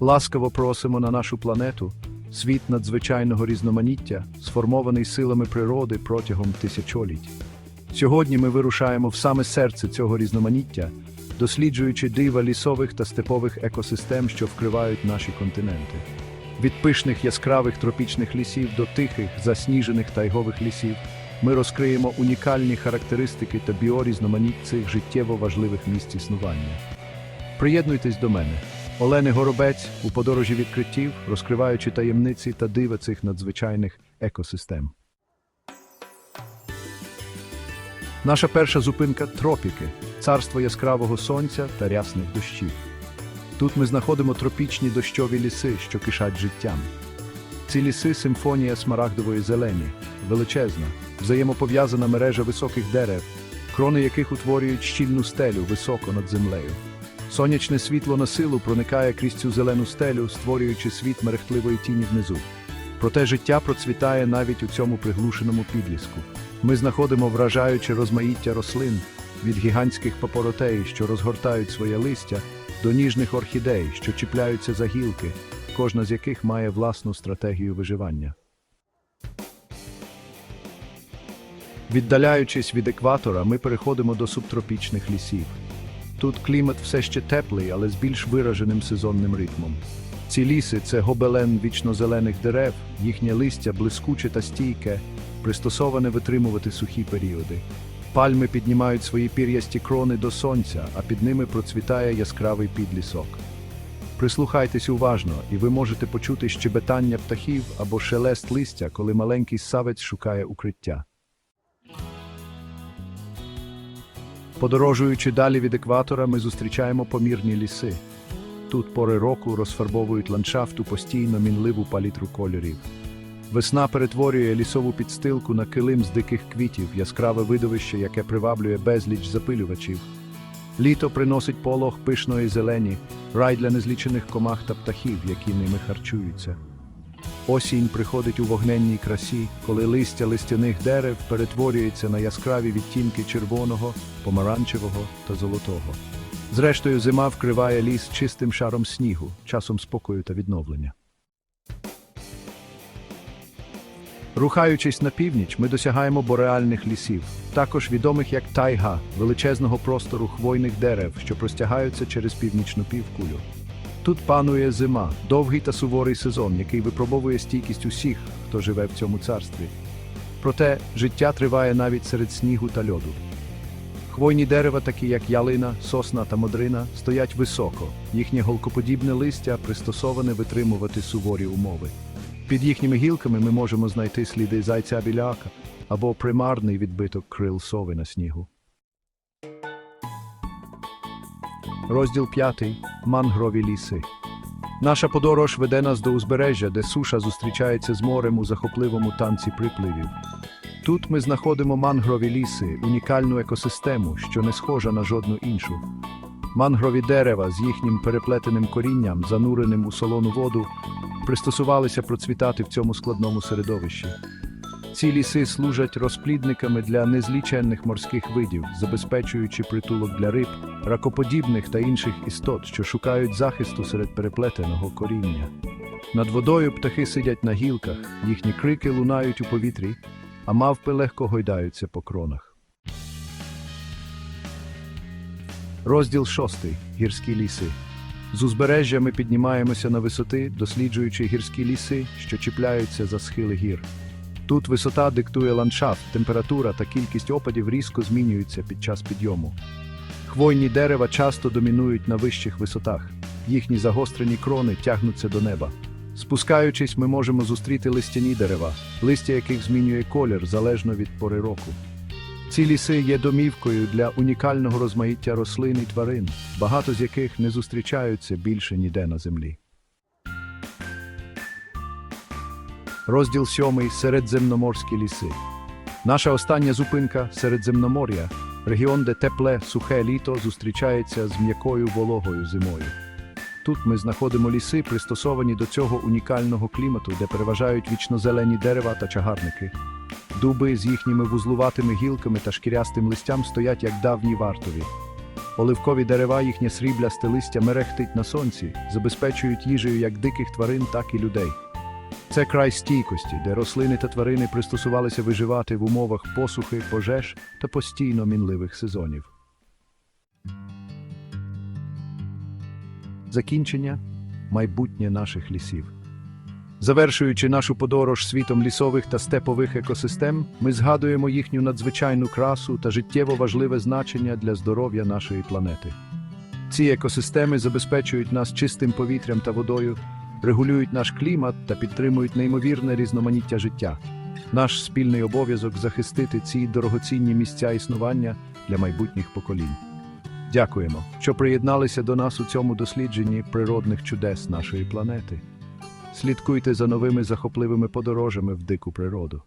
Ласкаво просимо на нашу планету, світ надзвичайного різноманіття, сформований силами природи протягом тисячоліть. Сьогодні ми вирушаємо в саме серце цього різноманіття, досліджуючи дива лісових та степових екосистем, що вкривають наші континенти. Від пишних яскравих тропічних лісів до тихих, засніжених тайгових лісів ми розкриємо унікальні характеристики та біорізноманіття цих життєво важливих місць існування. Приєднуйтесь до мене. Олени Горобець у подорожі відкриттів, розкриваючи таємниці та дива цих надзвичайних екосистем. Наша перша зупинка тропіки, царство яскравого сонця та рясних дощів. Тут ми знаходимо тропічні дощові ліси, що кишать життям. Ці ліси симфонія смарагдової зелені, величезна, взаємопов'язана мережа високих дерев, крони яких утворюють щільну стелю високо над землею. Сонячне світло на силу проникає крізь цю зелену стелю, створюючи світ мерехтливої тіні внизу. Проте життя процвітає навіть у цьому приглушеному підліску. Ми знаходимо вражаюче розмаїття рослин від гігантських папоротей, що розгортають своє листя, до ніжних орхідей, що чіпляються за гілки, кожна з яких має власну стратегію виживання. Віддаляючись від екватора, ми переходимо до субтропічних лісів. Тут клімат все ще теплий, але з більш вираженим сезонним ритмом. Ці ліси це гобелен вічнозелених дерев, їхнє листя блискуче та стійке, пристосоване витримувати сухі періоди. Пальми піднімають свої пір'ясті крони до сонця, а під ними процвітає яскравий підлісок. Прислухайтесь уважно, і ви можете почути щебетання птахів або шелест листя, коли маленький савець шукає укриття. Подорожуючи далі від екватора, ми зустрічаємо помірні ліси. Тут пори року розфарбовують ландшафт у постійно мінливу палітру кольорів. Весна перетворює лісову підстилку на килим з диких квітів, яскраве видовище, яке приваблює безліч запилювачів. Літо приносить полог пишної зелені, рай для незлічених комах та птахів, які ними харчуються. Осінь приходить у вогненній красі, коли листя листяних дерев перетворюється на яскраві відтінки червоного, помаранчевого та золотого. Зрештою, зима вкриває ліс чистим шаром снігу, часом спокою та відновлення. Рухаючись на північ, ми досягаємо бореальних лісів, також відомих як тайга, величезного простору хвойних дерев, що простягаються через північну півкулю. Тут панує зима, довгий та суворий сезон, який випробовує стійкість усіх, хто живе в цьому царстві. Проте життя триває навіть серед снігу та льоду. Хвойні дерева, такі як ялина, сосна та модрина, стоять високо, їхнє голкоподібне листя пристосоване витримувати суворі умови. Під їхніми гілками ми можемо знайти сліди зайця біляка або примарний відбиток крил сови на снігу. Розділ 5. Мангрові ліси. Наша подорож веде нас до узбережжя, де суша зустрічається з морем у захопливому танці припливів. Тут ми знаходимо мангрові ліси, унікальну екосистему, що не схожа на жодну іншу. Мангрові дерева з їхнім переплетеним корінням, зануреним у солону воду, пристосувалися процвітати в цьому складному середовищі. Ці ліси служать розплідниками для незліченних морських видів, забезпечуючи притулок для риб, ракоподібних та інших істот, що шукають захисту серед переплетеного коріння. Над водою птахи сидять на гілках, їхні крики лунають у повітрі, а мавпи легко гойдаються по кронах. Розділ 6. Гірські ліси. З узбережжя ми піднімаємося на висоти, досліджуючи гірські ліси, що чіпляються за схили гір. Тут висота диктує ландшафт, температура та кількість опадів різко змінюються під час підйому. Хвойні дерева часто домінують на вищих висотах, їхні загострені крони тягнуться до неба. Спускаючись, ми можемо зустріти листяні дерева, листя яких змінює колір залежно від пори року. Ці ліси є домівкою для унікального розмаїття рослин і тварин, багато з яких не зустрічаються більше ніде на землі. Розділ 7. Середземноморські ліси. Наша остання зупинка Середземномор'я регіон, де тепле, сухе літо зустрічається з м'якою вологою зимою. Тут ми знаходимо ліси, пристосовані до цього унікального клімату, де переважають вічнозелені дерева та чагарники. Дуби з їхніми вузлуватими гілками та шкірястим листям стоять як давні вартові. Оливкові дерева, їхнє сріблясте листя мерехтить на сонці, забезпечують їжею як диких тварин, так і людей. Це край стійкості, де рослини та тварини пристосувалися виживати в умовах посухи, пожеж та постійно мінливих сезонів. Закінчення майбутнє наших лісів. Завершуючи нашу подорож світом лісових та степових екосистем, ми згадуємо їхню надзвичайну красу та життєво важливе значення для здоров'я нашої планети. Ці екосистеми забезпечують нас чистим повітрям та водою, регулюють наш клімат та підтримують неймовірне різноманіття життя. Наш спільний обов'язок захистити ці дорогоцінні місця існування для майбутніх поколінь. Дякуємо, що приєдналися до нас у цьому дослідженні природних чудес нашої планети. Слідкуйте за новими захопливими подорожами в дику природу.